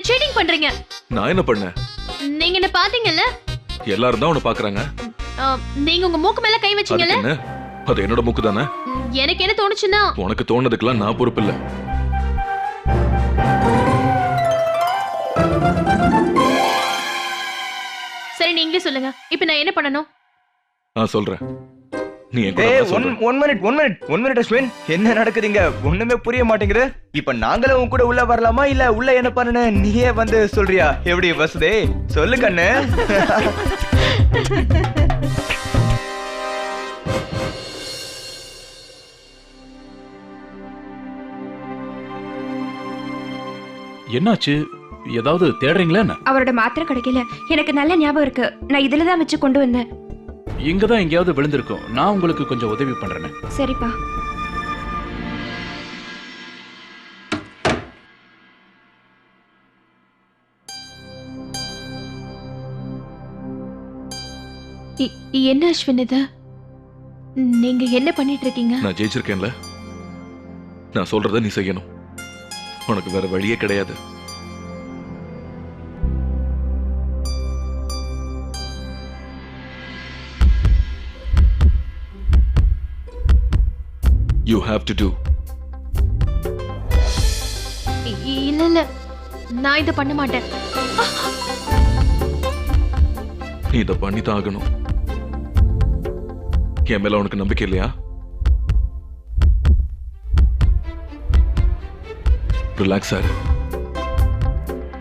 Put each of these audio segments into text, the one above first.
என்ன சீட்டிங் பண்றீங்க? நான் என்ன பண்ணேன் நீங்க என்ன பாத்தீங்கல்ல? எல்லாரும் தான் உன்னை பாக்குறாங்க. நீங்க உங்க மூக்கு மேல கை வச்சீங்கல்ல? அது என்னோட மூக்கு தானே? எனக்கு என்ன தோணுச்சுன்னா? உனக்கு தோணதுக்கெல்லாம் நான் பொறுப்பு இல்ல. சரி நீங்களே சொல்லுங்க. இப்ப நான் என்ன பண்ணணும்? நான் சொல்றேன். நீ one minute one minute one minute Ashwin என்ன நடக்குதுங்க? ஒண்ணுமே புரிய மாட்டேங்குது. இப்ப நாங்களும் உன் கூட உள்ள வரலாமா? இல்ல உள்ள என்ன பண்ணனு நீயே வந்து சொல்றியா? எப்படி வசதே? சொல்லு கண்ணு. என்னாச்சு? ஏதாவது தேடுறீங்களா அவரோட மாத்திரை கிடைக்கல. எனக்கு நல்ல ஞாபகம் இருக்கு. நான் இதுல தான் வச்சு கொண்டு வந்தேன். இங்க தான் எங்கேயாவது விழுந்திருக்கும். நான் உங்களுக்கு கொஞ்சம் உதவி பண்றேன். சரிப்பா. இ- என்ன அஸ்வின் இது? நீங்க என்ன பண்ணிட்டு இருக்கீங்க நான் ஜெயிச்சிருக்கேன்ல. நான் சொல்றத நீ செய்யணும். உனக்கு வேற வழியே கிடையாது. யூ ஹாவ் டு டூ இல்ல இல்ல. நான் இதை பண்ண மாட்டேன். நீ இதை பண்ணி தான் ஆகணும். என் மேல உனக்கு நம்பிக்கை இல்லையா? ரிலாக்ஸ் ஆரு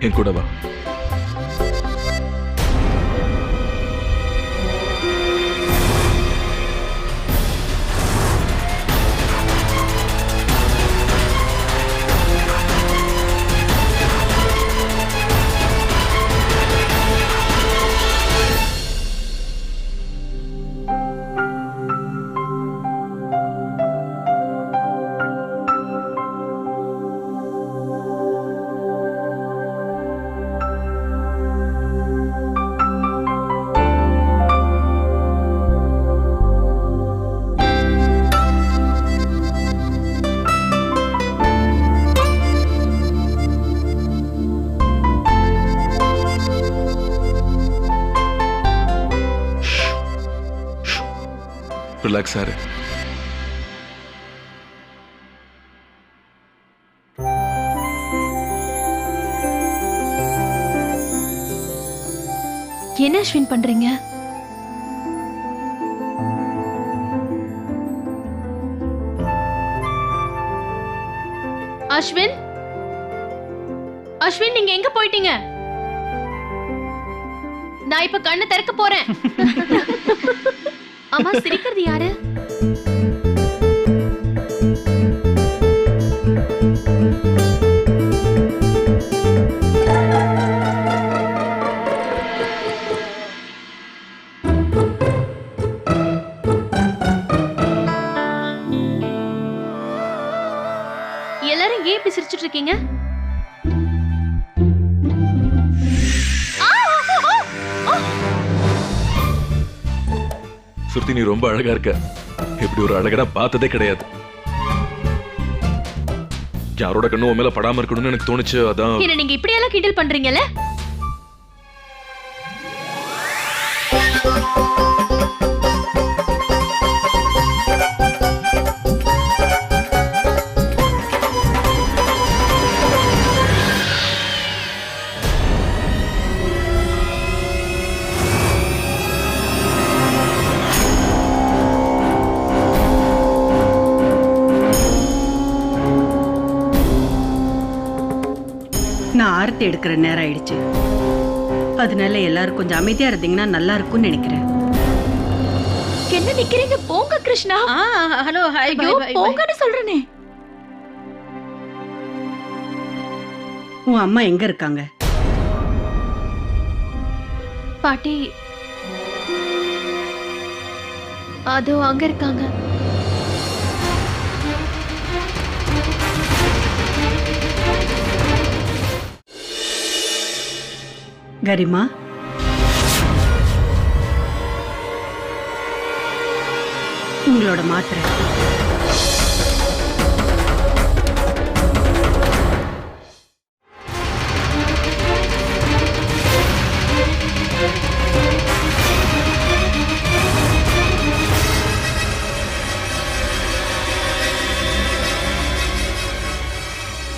என் கூட வா. ரிலாக்ஸ் ஆரு என்ன அஸ்வின் பண்றீங்க? அஸ்வின்? அஸ்வின் நீங்க எங்க போயிட்டீங்க? நான் இப்ப கண்ணு திறக்க போறேன். அம்மா சிரிக்கிறது யாரு? அழகா இருக்க. இப்படி ஒரு அழகடா பார்த்ததே கிடையாது. யாரோட கண்ணும் உன் மேல படாம இருக்கணும்னு எனக்கு தோணுச்சு அதான். என்ன நீங்க இப்படி எல்லாம் கிண்டல் பண்றீங்கல்ல? எடுக்கிற நேரம் ஆயிடுச்சு. அதனால எல்லாரும் கொஞ்சம் அமைதியா இருந்தீங்கன்னா நல்லா இருக்கும்னு நினைக்கிறேன். என்ன நிக்கிறீங்க? போங்க கிருஷ்ணா. ஹலோ ஹாய் ஐயோ போங்கன்னு சொல்றேனே. உன் அம்மா எங்க இருக்காங்க? பாட்டி அதோ அங்க இருக்காங்க. கரிமா? உங்களோட மாத்திரை.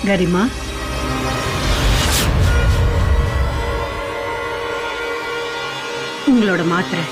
கரிமா? உங்களோட மாத்திரை.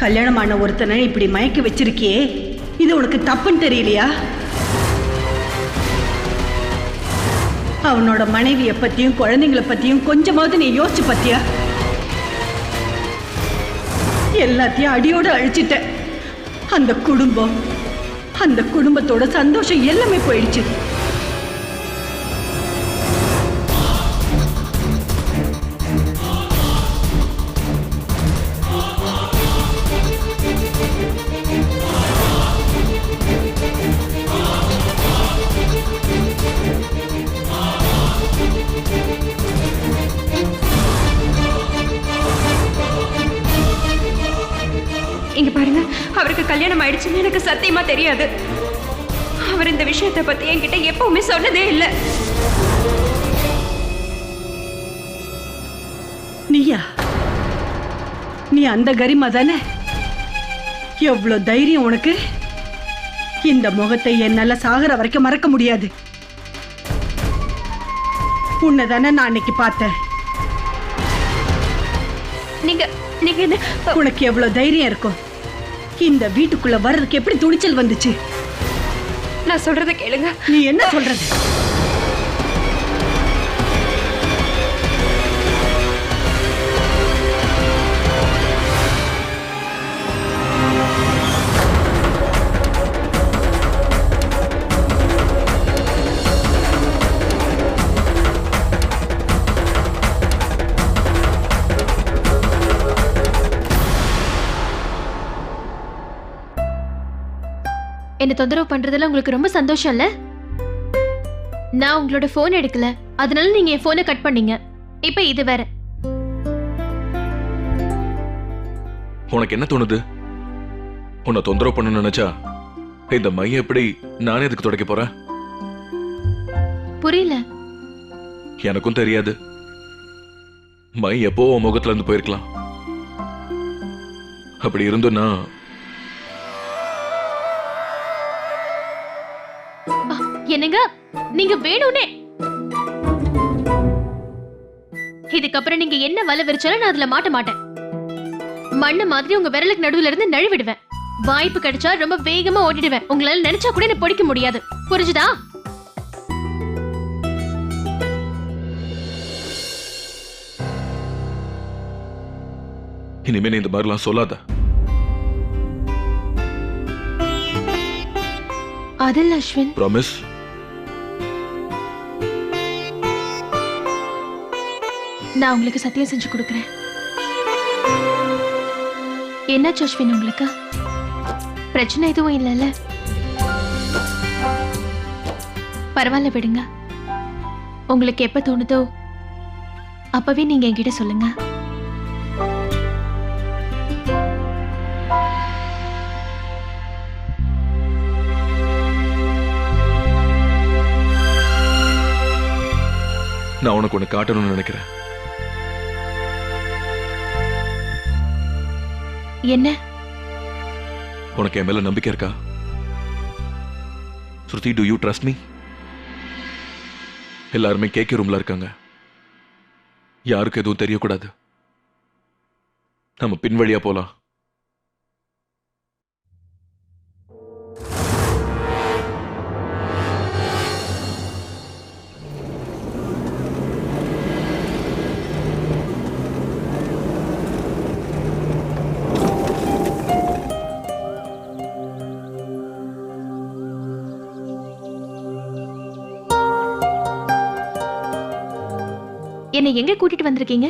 கல்யாணமான ஒருத்தனை இப்படி மயக்க வச்சிருக்கியே? இது உனக்கு தப்புன்னு தெரியலையா? அவனோட மனைவியை பத்தியும் குழந்தைங்கள பத்தியும் கொஞ்சமாவது நீ யோசிச்சு பத்தியா? எல்லாத்தையும் அடியோடு அழிச்சிட்ட. அந்த குடும்பம் அந்த குடும்பத்தோட சந்தோஷம் எல்லாமே போயிடுச்சு. கல்யாணம் ஆயிடுச்சுன்னு எனக்கு சத்தியமா தெரியாது. அவர் இந்த விஷயத்தை பத்தி என்கிட்ட எப்பவுமே சொன்னதே இல்லை. நீயா? நீ அந்த கரிமா தானே? எவ்வளோ தைரியம் உனக்கு? இந்த முகத்தை என்னால சாகர வரைக்கும் மறக்க முடியாது. உன்னை தானே நான் அன்னைக்கு பார்த்தேன். நீங்க நீங்க உனக்கு எவ்வளவு தைரியம் இருக்கும் இந்த வீட்டுக்குள்ள வர்றதுக்கு எப்படி துணிச்சல் வந்துச்சு? நான் சொல்றதை கேளுங்க. நீ என்ன சொல்றது? என்ன தொந்தரவு பண்றதுல உங்களுக்கு ரொம்ப சந்தோஷம் இல்ல நான் உங்களோட போன் எடுக்கல. அதனால நீங்க என் போனை கட் பண்ணீங்க. இப்ப இது வேற. உனக்கு என்ன தோணுது? உன்னை தொந்தரவு பண்ண நினைச்சா இந்த மைய எப்படி நானே இதுக்கு துடைக்க போறேன்? புரியல. எனக்கும் தெரியாது. மை எப்போ முகத்துல இருந்து போயிருக்கலாம். அப்படி இருந்தும் நீங்க வேணும்னே. இதுக்கப்புறம் நீங்க என்ன வலை விரிச்சாலும் நான் அதுல மாட்ட மாட்டேன். மண்ணு மாதிரி உங்க விரலுக்கு நடுவுல இருந்து நழுவிடுவேன். வாய்ப்பு கிடைச்சா ரொம்ப வேகமா ஓடிடுவேன். உங்களால நினைச்சா கூட என்ன பிடிக்க முடியாது. புரிஞ்சுதா? இனிமே நீ இந்த மாதிரிலாம் சொல்லாத. அதில் அஸ்வின். ப்ராமிஸ் நான் உங்களுக்கு சத்தியம் செஞ்சு கொடுக்குறேன். என்ன அஸ்வின் உங்களுக்கு? பிரச்சனை எதுவும் இல்லைல்ல? பரவாயில்ல விடுங்க. உங்களுக்கு எப்ப தோணுதோ அப்பவே நீங்க என்கிட்ட சொல்லுங்க. நான் உனக்கு ஒன்று காட்டணும்னு நினைக்கிறேன். என்ன? உனக்கு என் மேல நம்பிக்கை இருக்கா? Shruti do you trust me எல்லாருமே கேட்க ரூம்ல இருக்காங்க. யாருக்கும் எதுவும் தெரியக்கூடாது. நம்ம பின்வழியா போலாம். என்னை எங்க கூட்டிட்டு வந்திருக்கீங்க?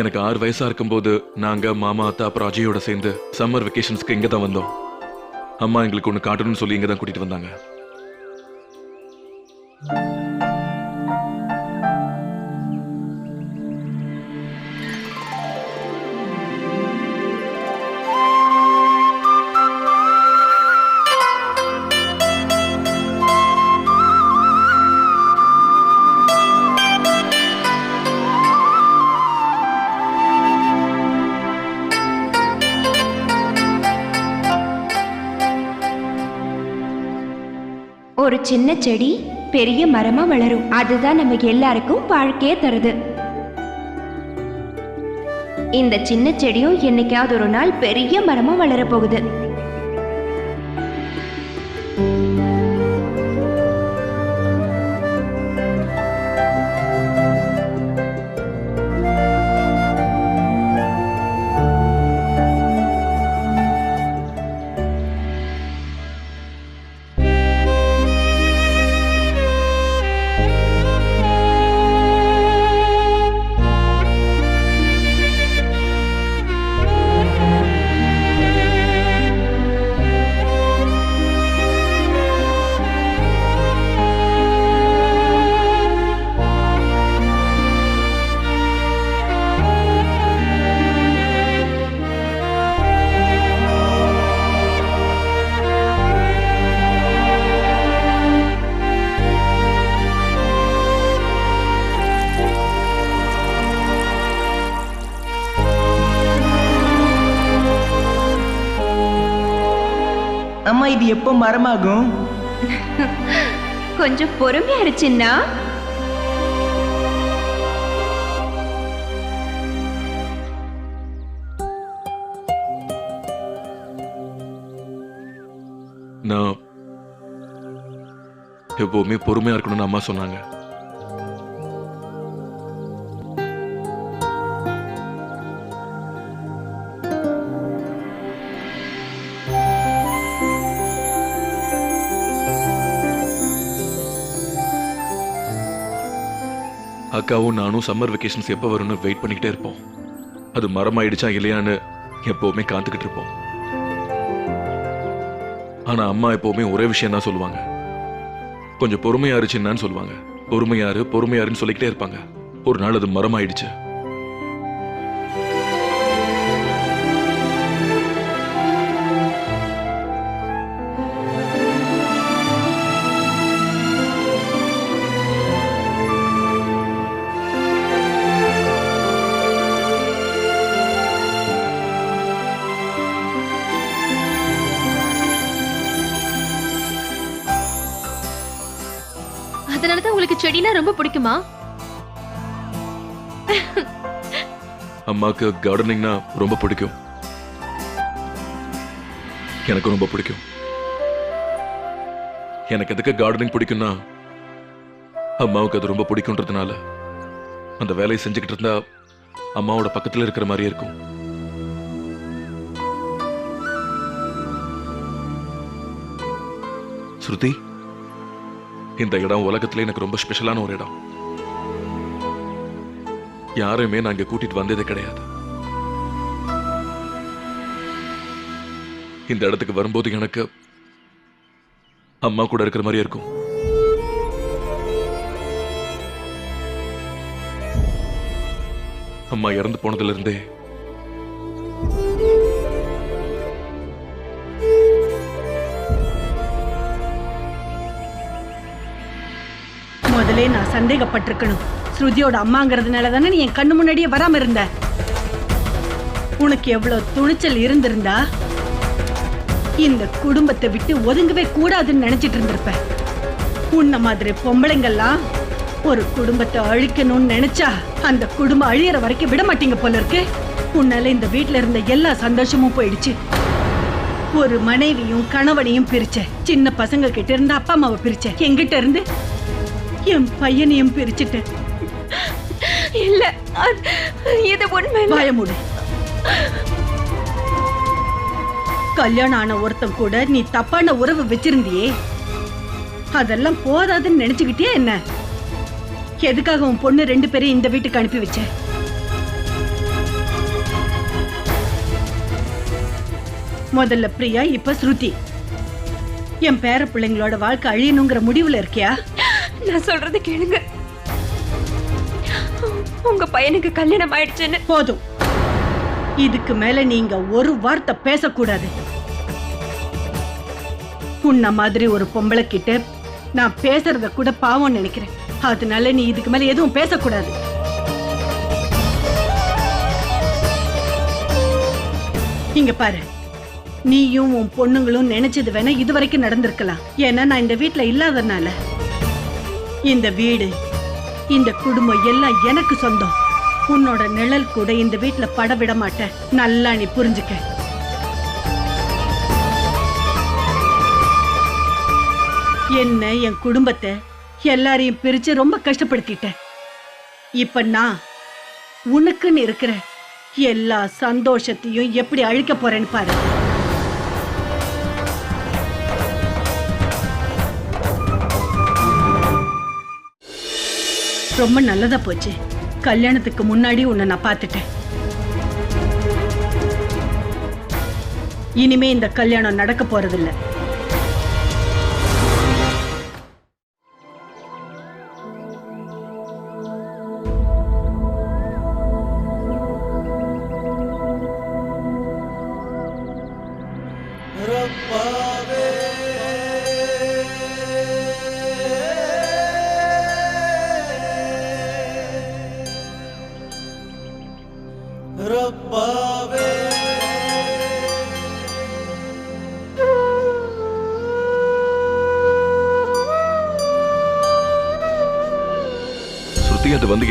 எனக்கு ஆறு வயசா இருக்கும்போது நாங்க மாமா அத்தா அப்புறம் அஜயோட சேர்ந்து சம்மர் வெக்கேஷன்ஸ்க்கு இங்க தான் வந்தோம். அம்மா எங்களுக்கு ஒன்று காட்டணும்னு சொல்லி இங்க தான் கூட்டிட்டு வந்தாங்க. ஒரு சின்ன செடி பெரிய மரமா வளரும். அதுதான் நம்ம எல்லாருக்கும் வாழ்க்கையே தருது. இந்த சின்ன செடியும் என்னைக்காவது ஒரு நாள் பெரிய மரமா வளர போகுது. அம்மா இது எப்போ மரமாகும்? கொஞ்சம் பொறுமையா இருச்சுன்னா நான் எப்பவுமே பொறுமையா இருக்கணும்னு அம்மா சொன்னாங்க. அக்காவும் நானும் சம்மர் வெக்கேஷன்ஸ் எப்போ வரும்னு வெயிட் பண்ணிக்கிட்டே இருப்போம். அது மரமாயிடுச்சா இல்லையான்னு எப்போவுமே காத்துக்கிட்டு இருப்போம். ஆனா அம்மா எப்போவுமே ஒரே விஷயம் தான் சொல்லுவாங்க. கொஞ்சம் பொறுமையா இருச்சுன்னு சொல்லுவாங்க. பொறுமையாரு பொறுமையாருன்னு சொல்லிக்கிட்டே இருப்பாங்க. ஒரு நாள் அது மரமாயிடுச்சு. பிடிக்குமா? அம்மாக்கு கார்டனிங்னா ரொம்ப பிடிக்கும். எனக்கு ரொம்ப பிடிக்கும். எனக்கு எதுக்கு கார்டனிங் பிடிக்கும்னா அம்மாவுக்கு அது ரொம்ப பிடிக்கும்ன்றதுனால. அந்த வேலையை செஞ்சுக்கிட்டு இருந்தா அம்மாவோட பக்கத்துல இருக்கிற மாதிரியே இருக்கும். ஸ்ருதி இந்த இடம் உலகத்துல எனக்கு ரொம்ப ஸ்பெஷலான ஒரு இடம். யாரையுமே நான் இங்க கூட்டிட்டு வந்ததே கிடையாது. இந்த இடத்துக்கு வரும்போது எனக்கு அம்மா கூட இருக்கிற மாதிரி இருக்கும். அம்மா இறந்து போனதுல இருந்தே முதலே நான் சந்தேகப்பட்டிருக்கணும். ஸ்ருதியோட அம்மாங்கிறதுனால தானே நீ என் கண்ணு முன்னாடியே வராம இருந்த? உனக்கு எவ்வளவு துணிச்சல் இருந்திருந்தா இந்த குடும்பத்தை விட்டு ஒதுங்கவே கூடாதுன்னு நினைச்சிட்டு இருந்திருப்ப. உன்ன மாதிரி பொம்பளைங்கெல்லாம் ஒரு குடும்பத்தை அழிக்கணும்னு நினைச்சா அந்த குடும்பம் அழியற வரைக்கும் விட மாட்டீங்க போல இருக்கு. உன்னால இந்த வீட்ல இருந்த எல்லா சந்தோஷமும் போயிடுச்சு. ஒரு மனைவியும் கணவனையும் பிரிச்ச சின்ன பசங்க கிட்ட இருந்து அப்பா அம்மாவை பிரிச்ச என்கிட்ட இருந்து என் பையனையும் பிரிச்சுட்டு. இல்ல. இது உண்மை பயமுடு. கல்யாணம் ஆன ஒருத்தன் கூட நீ தப்பான உறவு வச்சிருந்தியே. அதெல்லாம் போதாதுன்னு நினைச்சுக்கிட்டே என்ன? எதுக்காக உன் பொண்ணு ரெண்டு பேரையும் இந்த வீட்டுக்கு அனுப்பி வச்ச? முதல்ல பிரியா இப்ப ஸ்ருதி. என் பேர பிள்ளைங்களோட வாழ்க்கை அழியணுங்கிற முடிவுல இருக்கியா? நான் சொல்றது கேளுங்க. உங்க பையனுக்கு கல்யாணம் ஆயிடுச்சுன்னு. போதும். இதுக்கு மேல நீங்க ஒரு வார்த்தை பேசக்கூடாது. உன்ன மாதிரி ஒரு பொம்பளை கிட்ட நான் பேசுறத கூட பாவம் நினைக்கிறேன். அதனால நீ இதுக்கு மேல எதுவும் பேசக்கூடாது. இங்க பாரு. நீயும் உன் பொண்ணுங்களும் நினைச்சது வேணா இது வரைக்கும் நடந்திருக்கலாம். ஏன்னா நான் இந்த வீட்டுல இல்லாதனால இந்த வீடு இந்த குடும்பம் எல்லாம் எனக்கு சொந்தம். உன்னோட நிழல் கூட இந்த வீட்டுல பட விட மாட்டேன். நல்லா நீ புரிஞ்சுக்க. என்ன என் குடும்பத்தை எல்லாரையும் பிரிச்சு ரொம்ப கஷ்டப்படுத்திட்டேன் இப்ப நான் உனக்குன்னு இருக்கிற எல்லா சந்தோஷத்தையும் எப்படி அழிக்க போறேன்னு பாரு. ரொம்ப நல்லதா போச்சு. கல்யாணத்துக்கு முன்னாடி உன்னை நான் பார்த்துட்டேன். இனிமே இந்த கல்யாணம் நடக்க போறதில்லை.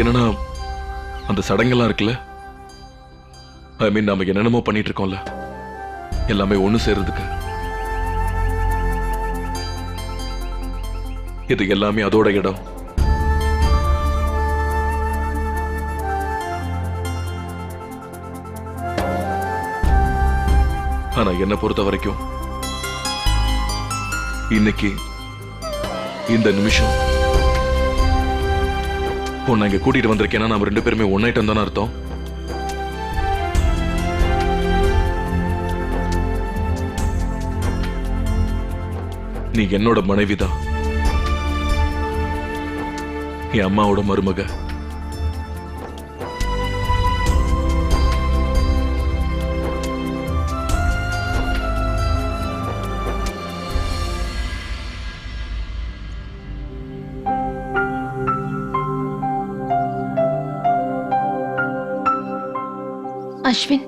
என்னன்னா அந்த சடங்கெல்லாம் இருக்குல்ல? ஐ மீன் நாம என்னென்னமோ பண்ணிட்டு இருக்கோம்ல. எல்லாமே ஒண்ணு சேர்றதுக்கு. இது எல்லாமே அதோட இடம். ஆனா என்னை பொறுத்த வரைக்கும் இன்னைக்கு இந்த நிமிஷம் உன்னை இங்க கூட்டிட்டு வந்திருக்கேன்னா நம்ம ரெண்டு பேருமே ஒன்னாயிட்டம் தானே அர்த்தம்? நீ என்னோட மனைவிதான். என் அம்மாவோட மருமக. அஸ்வின்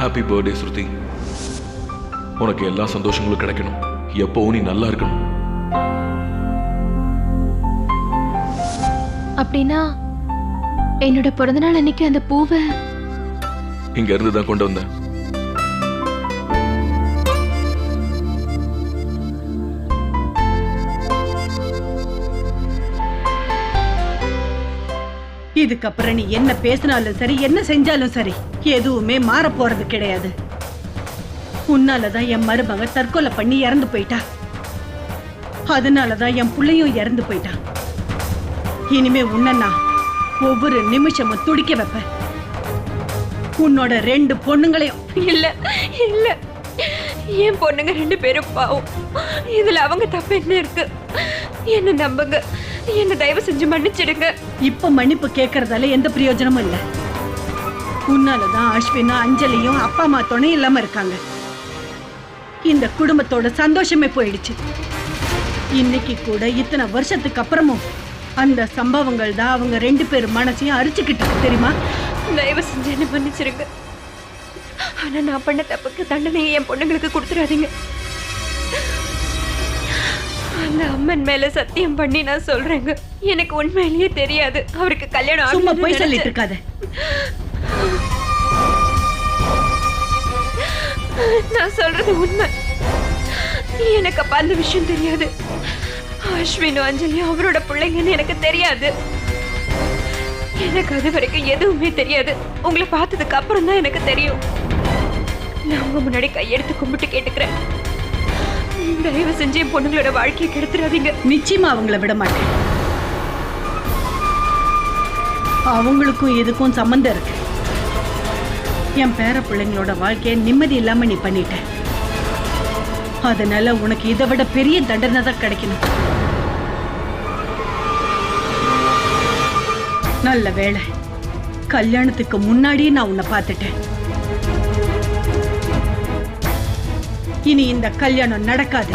ஹாப்பி பர்த்டே ஸ்ருதி உனக்கு எல்லா சந்தோஷங்களும் கிடைக்கணும். எப்பவும் நீ நல்லா இருக்கணும். அப்படின்னா என்னோட பிறந்தநாள் அன்னைக்கு அந்த பூவை இங்க இருந்து தான் கொண்டு வந்தேன். இதுக்கப்புறம் நீ என்ன பேசினாலும் சரி என்ன செஞ்சாலும் சரி எதுவுமே மாற போறது கிடையாது. உன்னாலதான் என் மருமக தற்கொலை பண்ணி இறந்து போயிட்டா. அதனாலதான் என் புள்ளையும் இறந்து போயிட்டான் இனிமே உன்னை ஒவ்வொரு நிமிஷமும் துடிக்க வைப்பேன். உன்னோட ரெண்டு பொண்ணுங்களையும் இல்ல இல்ல. என் பொண்ணுங்க ரெண்டு பேரும் பாவம். இதுல அவங்க தப்பு என்ன இருக்கு? என்ன நம்புங்க? என்ன தயவு செஞ்சு மன்னிச்சிடுங்க. இப்ப மன்னிப்பு கேட்கறதால எந்த பிரயோஜனமும் இல்ல. உன்னாலதான் அஸ்வினும் அஞ்சலியும் அப்பா அம்மா துணை இல்லாம இருக்காங்க. இந்த குடும்பத்தோட சந்தோஷமே போயிடுச்சு. இன்னைக்கு கூட இத்தனை வருஷத்துக்கு அப்புறமும் அந்த சம்பவங்கள் தான் அவங்க ரெண்டு பேர் மனசையும் அரிச்சுக்கிட்டு தெரியுமா? தயவு செஞ்சு என்ன மன்னிச்சிடுங்க. ஆனா நான் பண்ண தப்புக்கு தண்டனையை என் பொண்ணுங்களுக்கு கொடுத்துடாதீங்க. அந்த அம்மன் மேல சத்தியம் பண்ணி நான் சொல்றேங்க. எனக்கு உண்மையிலேயே தெரியாது. அவருக்கு கல்யாணம் சும்மா போய் சொல்லிட்டு. இருக்காத நான் சொல்றது உண்மை. எனக்கு அப்ப அந்த விஷயம் தெரியாது. அஸ்வினும் அஞ்சலியும் அவரோட பிள்ளைங்கன்னு எனக்கு தெரியாது. எனக்கு அது வரைக்கும் எதுவுமே தெரியாது. உங்களை பார்த்ததுக்கு அப்புறம் தான் எனக்கு தெரியும். நான் உங்க முன்னாடி கையெடுத்து கும்பிட்டு கேட்டுக்கிறேன். தயவு செஞ்சு என் பொண்ணுங்களோட வாழ்க்கையை கெடுத்துறாதீங்க. நிச்சயமா அவங்கள விட மாட்டேன். அவங்களுக்கும் இதுக்கும் சம்மந்தம் இருக்கு. என் பேர பிள்ளைங்களோட வாழ்க்கையை நிம்மதி இல்லாம நீ பண்ணிட்ட அதனால உனக்கு இதை விட பெரிய தண்டனை தான் கிடைக்கணும். நல்ல வேலை கல்யாணத்துக்கு முன்னாடியே நான் உன்னை பார்த்துட்டேன். இனி இந்த கல்யாணம் நடக்காது.